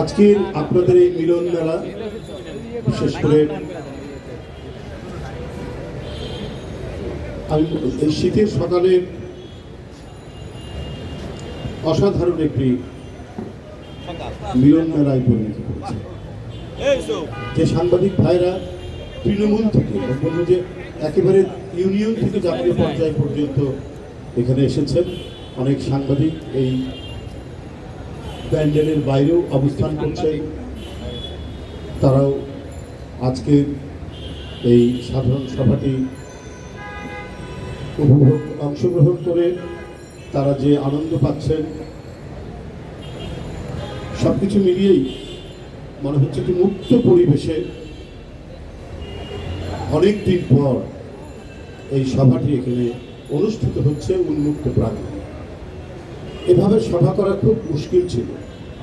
আজকের আপনাদের এই মিলন মেলা বিশেষ করে আমি এই শীতের সকালের অসাধারণ একটি মিলন মেলায় পরিণত করেছে যে সাংবাদিক ভাইরা তৃণমূল থেকে বা বলব যে একেবারে ইউনিয়ন থেকে জাতীয় পর্যায় পর্যন্ত এখানে এসেছেন। অনেক সাংবাদিক এই প্যান্ডেলের বাইরেও অবস্থান করছে তারাও আজকে এই সাধারণ সভাটি উপভোগ অংশগ্রহণ করে তারা যে আনন্দ পাচ্ছেন সব কিছু মিলিয়েই মনে হচ্ছে কি মুক্ত পরিবেশে অনেক দিন পর এই সভাটি এখানে অনুষ্ঠিত হচ্ছে উন্মুক্ত প্রাঙ্গণে। এভাবে সভা করা খুব মুশকিল ছিল।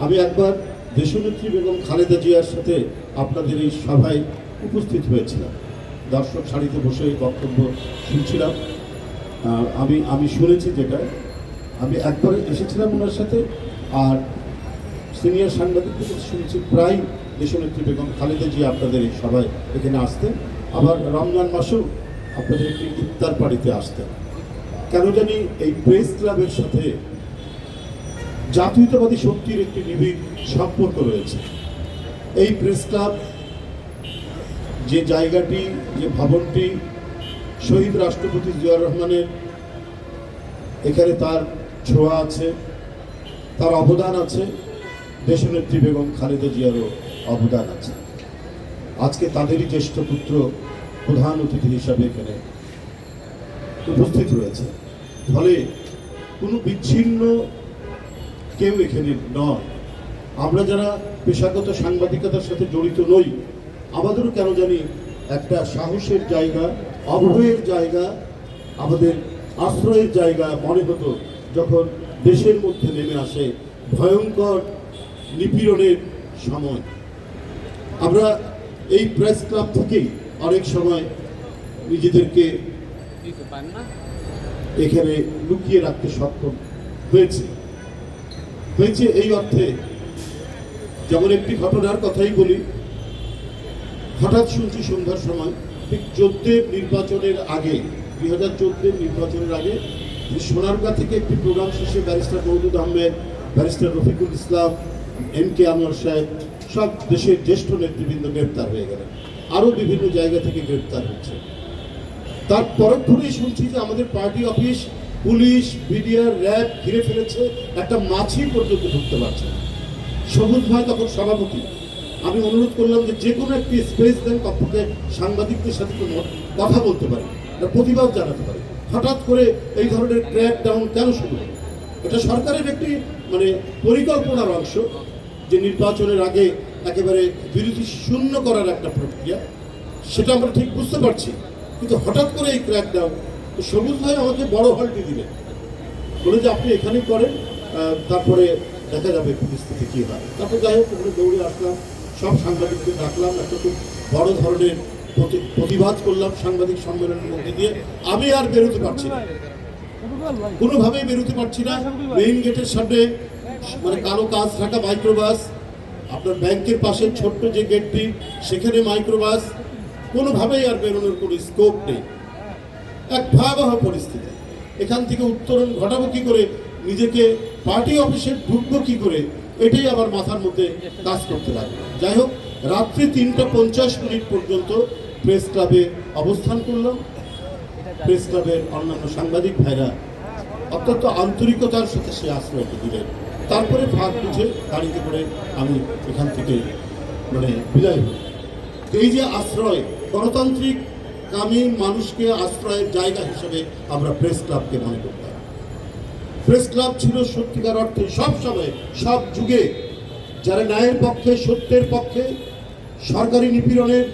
আমি একবার দেশনেত্রী বেগম খালেদা জিয়ার সাথে আপনাদের এই সভায় উপস্থিত হয়েছিলাম। দর্শক সারিতে বসে বক্তব্য শুনছিলাম। আমি আমি শুনেছি যেটা। আমি একবার এসেছিলাম ওনার সাথে আর সিনিয়র সাংবাদিকদের শুনেছি প্রায় দেশনেত্রী বেগম খালেদা জিয়া আপনাদের এই সভায় এখানে আসতেন। আবার রমজান মাসেও আপনাদের একটি ইফতার পাড়িতে আসতেন। কেন জানি এই প্রেস ক্লাবের সাথে জাতীয়তাবাদী শক্তির একটি নিবিড় সম্পর্ক রয়েছে। এই প্রেস ক্লাব, যে জায়গাটি, যে ভবনটি শহীদ রাষ্ট্রপতি জিয়াউর রহমানের, এখানে তার ছোঁয়া আছে, তার অবদান আছে, দেশনেত্রী বেগম খালেদা জিয়ারও অবদান আছে। আজকে তাদেরই জ্যেষ্ঠ পুত্র, প্রধান অতিথি হিসাবে এখানে উপস্থিত রয়েছে। ফলে কোনো বিচ্ছিন্ন কেউ এখানে নয়। আমরা যারা পেশাগত সাংবাদিকতার সাথে জড়িত নই আমাদেরও কেন জানি একটা সাহসের জায়গা অভয়ের জায়গা আমাদের আশ্রয়ের জায়গা মনে হতো যখন দেশের মধ্যে নেমে আসে ভয়ঙ্কর নিপীড়নের সময়। আমরা এই প্রেস ক্লাব থেকেই অনেক সময় নিজেদেরকে এখানে লুকিয়ে রাখতে সক্ষম হয়েছে। হয়েছে এই অর্থে। যেমন একটি ঘটনার কথাই বলি, হঠাৎ শুনছি সন্ধ্যার সময়, ঠিক চোদ্দের নির্বাচনের আগে, দুই হাজার চোদ্দের নির্বাচনের আগে সোনারগাঁ থেকে একটি প্রোগ্রাম শেষে barrister Moudud Ahmed, barrister Rafiqul Islam, M K Anwar Saheb, সব দেশের জ্যেষ্ঠ নেতৃবৃন্দ গ্রেপ্তার হয়ে গেলেন। আরও বিভিন্ন জায়গা থেকে গ্রেপ্তার হচ্ছে। তার পরক্ষণেই শুনছি যে আমাদের party office police BDR RAB ঘিরে ফেলেছে, একটা মাছি পর্যন্ত ঢুকতে পারছে সবুজ ভাই তখন সভাপতি। আমি অনুরোধ করলাম যে যে কোনো একটি স্পেস দেন কক্ষে সাংবাদিকদের সাথে কোনো কথা বলতে পারি প্রতিবাদ জানাতে পারি। হঠাৎ করে এই ধরনের ক্র্যাক ডাউন কেন শুরু হলো? এটা সরকারের একটি মানে পরিকল্পনার অংশ যে নির্বাচনের আগে একেবারে বিরোধী শূন্য করার একটা প্রক্রিয়া। সেটা আমরা ঠিক বুঝতে পারছি। কিন্তু হঠাৎ করে এই ক্র্যাক ডাউন সবুজ ভাই আমাকে বড় হলটি দিলেন বলে যে আপনি এখানেই করেন তারপরে দেখা যাবে পরিস্থিতি কী হয়। তারপর যাই হোক, ওখানে দৌড়ে আসলাম, সব সাংবাদিকদের ডাকলাম, একটা খুব বড় ধরনের প্রতি- প্রতিবাদ করলাম সাংবাদিক সম্মেলনের মধ্যে দিয়ে। আমি আর বেরোতে পারছি না। কোনোভাবেই বেরোতে পারছি না। মেইন গেটের সামনে মানে কালো কাজ থাকা মাইক্রোবাস, আপনার ব্যাংকের পাশে ছোট্ট যে গেটটি, সেখানে মাইক্রোবাস। কোনোভাবেই আর বেরোনোর কোনো স্কোপ নেই। এক ভয়াবহ পরিস্থিতি। এখান থেকে উত্তরণ ঘটাবো কি করে? নিজেকে পার্টি অফিসে ঢুকবো কি করে? এটাই আমার মাথার মধ্যে কাজ করতে লাগল। যাই হোক, রাত্রি তিনটা পঞ্চাশ মিনিট পর্যন্ত প্রেস ক্লাবে অবস্থান করলাম। প্রেস ক্লাবের অন্যান্য সাংবাদিক ভাইরা অত্যন্ত আন্তরিকতার সাথে সে আশ্রয়টি দিলেন। তারপরে ফাঁক বুঝে গাড়িতে করে আমি এখান থেকে মানে বিদায় হই এই যে আশ্রয়, গণতান্ত্রিক কামী মানুষকে আশ্রয়ের জায়গা হিসেবে আমরা প্রেস ক্লাবকে মনে করতাম প্রেস ক্লাব ছিল সত্যিকার অর্থে সব সময় সব যুগে, যারা ন্যায়ের পক্ষে, সত্যের পক্ষে, সরকারি নিপীড়নের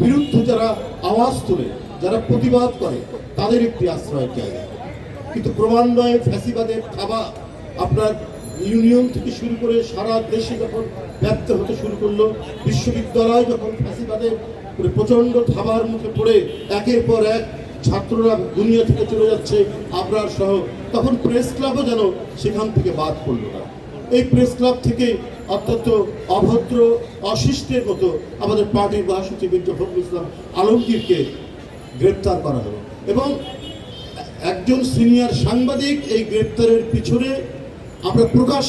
বিরুদ্ধে যারা আওয়াজ তোলে, যারা প্রতিবাদ করে, তাদের একটি আশ্রয়ের জায়গা। কিন্তু ক্রমান্বয়ে ফ্যাসিবাদের থাবা আপনার ইউনিয়ন থেকে শুরু করে সারা দেশে যখন ব্যক্ত হতে শুরু করল, বিশ্ববিদ্যালয় যখন ফ্যাসিবাদের প্রচণ্ড থাবার মুখে পড়ে একের পর এক ছাত্ররা দুনিয়া থেকে চলে যাচ্ছে আবরার সহ। তখন প্রেস ক্লাবও যেন সেখান থেকে বাদ পড়ল না। এই প্রেস ক্লাব থেকে অত্যন্ত অভদ্র, অশিষ্টের মতো আমাদের পার্টির মহাসচিব মির্জা ফখরুল ইসলাম আলমগীরকে গ্রেপ্তার করা হলো। এবং একজন সিনিয়র সাংবাদিক এই গ্রেপ্তারের পিছনে আমরা প্রকাশ